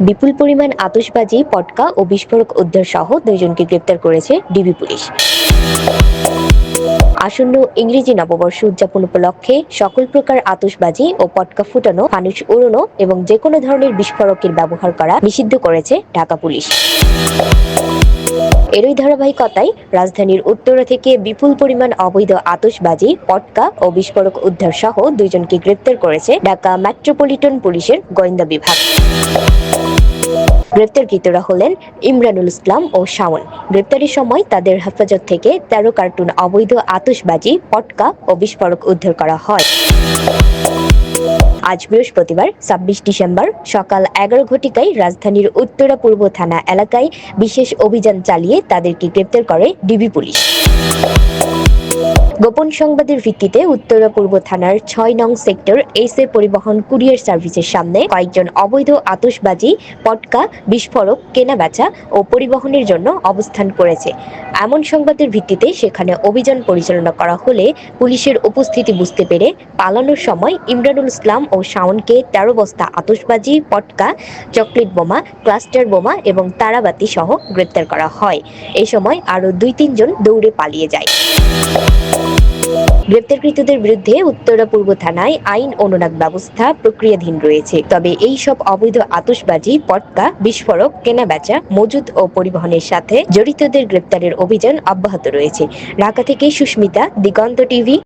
বিপুল পরিমাণ আতশবাজি, পটকা ও বিস্ফোরক উদ্ধার সহ দুইজনকে গ্রেপ্তার করেছে ডিবি পুলিশ। আসন্ন ইংরেজি নববর্ষ উদযাপন উপলক্ষে সকল প্রকার আতশবাজি ও পটকা ফুটানো মানুষ উড়ানো এবং যে কোনো ধরনের বিস্ফোরকের ব্যবহার করা নিষিদ্ধ করেছে ঢাকা পুলিশ। এরই ধারাবাহিকতায় রাজধানীর উত্তরা থেকে বিপুল পরিমাণ অবৈধ আতশবাজি, পটকা ও বিস্ফোরক উদ্ধার সহ দুইজনকে গ্রেপ্তার করেছে ঢাকা মেট্রোপলিটন পুলিশের গোয়েন্দা বিভাগ। গ্রেপ্তারকৃতরা হলেন ইমরানুল ইসলাম ও শাওন। গ্রেপ্তারের সময় তাদের হেফাজত থেকে তেরো কার্টুন অবৈধ আতশবাজি, পটকা ও বিস্ফোরক উদ্ধার করা হয়। আজ বৃহস্পতিবার, ছাব্বিশ ডিসেম্বর, সকাল এগারো ঘটিকায় রাজধানীর উত্তরা পূর্ব থানা এলাকায় বিশেষ অভিযান চালিয়ে তাদেরকে গ্রেপ্তার করে ডিবি পুলিশ। গোপন সংবাদের ভিত্তিতে উত্তরা পূর্ব থানার ছয় নং সেক্টর এস এ পরিবহন কুরিয়ার সার্ভিসের সামনে কয়েকজন অবৈধ আতসবাজি পটকা, বিস্ফোরক, কেনাবেচা ও পরিবহনের জন্য অবস্থান করেছে। এমন সংবাদের ভিত্তিতে সেখানে অভিযান পরিচালনা করা হলে পুলিশের উপস্থিতি বুঝতে পেরে পালানোর সময় ইমরানুল ইসলাম ও শাওনকে তেরো বস্তা আতসবাজি পটকা, চকলেট বোমা, ক্লাস্টার বোমা এবং তারাবাতি সহ গ্রেপ্তার করা হয়। এ সময় আরও দুই তিনজন দৌড়ে পালিয়ে যায়। গ্রেপ্তারকৃতদের বিরুদ্ধে উত্তরা পূর্ব থানায় আইন অনুরাগ ব্যবস্থা প্রক্রিয়াধীন রয়েছে। তবে এই সব অবৈধ আতসবাজি পটকা, বিস্ফোরক, কেনাবেচা মজুদ ও পরিবহনের সাথে জড়িতদের গ্রেপ্তারের অভিযান অব্যাহত রয়েছে। ঢাকা থেকে সুস্মিতা, দিগন্ত টিভি।